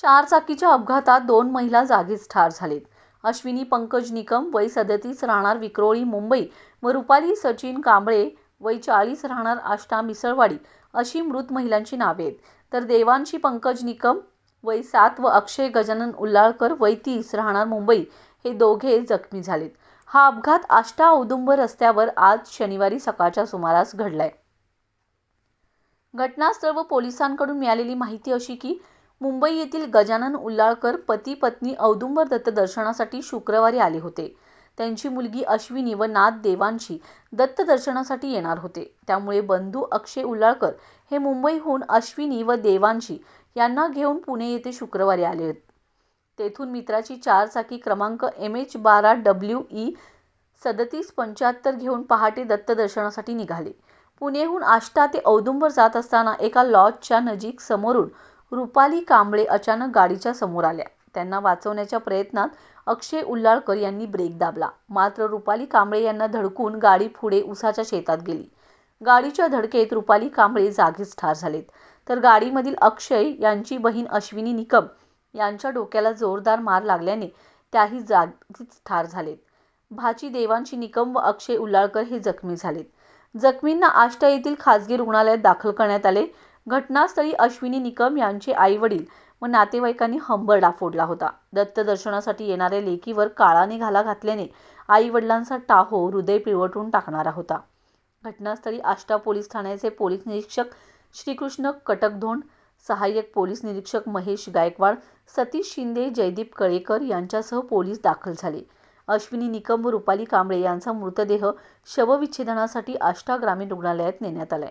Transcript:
चारचाकीच्या अपघातात दोन महिला जागीच ठार झालीत. अश्विनी पंकज निकम वय सदतीस राहणार विक्रोळी मुंबई व रुपाली सचिन कांबळे वय चाळीस राहणार आष्टा मिसळवाडी अशी मृत महिलांची नावे आहेत. तर देवांशी पंकज निकम वय सात व अक्षय गजानन उल्लाळकर वय तीस राहणार मुंबई हे दोघे जखमी झालेत. हा अपघात आष्टा औदुंबर रस्त्यावर आज शनिवारी सकाळच्या सुमारास घडलाय. घटनास्थळ व पोलिसांकडून मिळालेली माहिती अशी की मुंबई येथील गजानन उल्लाळकर पती पत्नी औदुंबर दत्त दर्शनासाठी शुक्रवारी आले होते. त्यांची मुलगी अश्विनी व नात देवांशी दत्त दर्शनासाठी येणार होते. त्यामुळे बंधू अक्षय उल्लाळकर हे मुंबईहून अश्विनी व देवांशी यांना घेऊन पुणे येथे शुक्रवारी आले. तेथून मित्राची चारचाकी क्रमांक एम एच बारा डब्ल्यू ई सदतीस पंच्याहत्तर घेऊन पहाटे दत्त दर्शनासाठी निघाले. पुणेहून आष्टा ते औदुंबर जात असताना एका लॉजच्या नजीक समोरून रुपाली कांबळे अचानक गाडीच्या समोर आल्या. त्यांना वाचवण्याच्या प्रयत्नात अक्षय उल्लाळकर यांनी ब्रेक दाबला. मात्र रुपाली कांबळे यांना धडकून गाडी पुढे उसाच्या शेतात गेली. गाडीच्या धडकेत रुपाली कांबळे जागीच ठार झालेत. तर गाडीमधील अक्षय यांची बहीण अश्विनी निकम यांच्या डोक्याला जोरदार मार लागल्याने त्याही जागीच ठार झालेत. भाची देवांशी निकम व अक्षय उल्लाळकर हे जखमी झालेत. जखमींना आष्टा येथील खासगी रुग्णालयात दाखल करण्यात आले. घटनास्थळी अश्विनी निकम यांचे आईवडील व नातेवाईकांनी हंबरडा फोडला होता. दत्त दर्शनासाठी येणाऱ्या लेकीवर काळाने घाला घातल्याने आईवडिलांचा टाहो हृदय पिळवटून टाकणारा होता. घटनास्थळी आष्टा पोलीस ठाण्याचे पोलीस निरीक्षक श्रीकृष्ण कटकधोंड सहाय्यक पोलीस निरीक्षक महेश गायकवाड सतीश शिंदे जयदीप कळेकर यांच्यासह पोलीस दाखल झाले. अश्विनी निकम व रुपाली कांबळे यांचा मृतदेह शवविच्छेदनासाठी आष्टा ग्रामीण रुग्णालयात नेण्यात आलाय.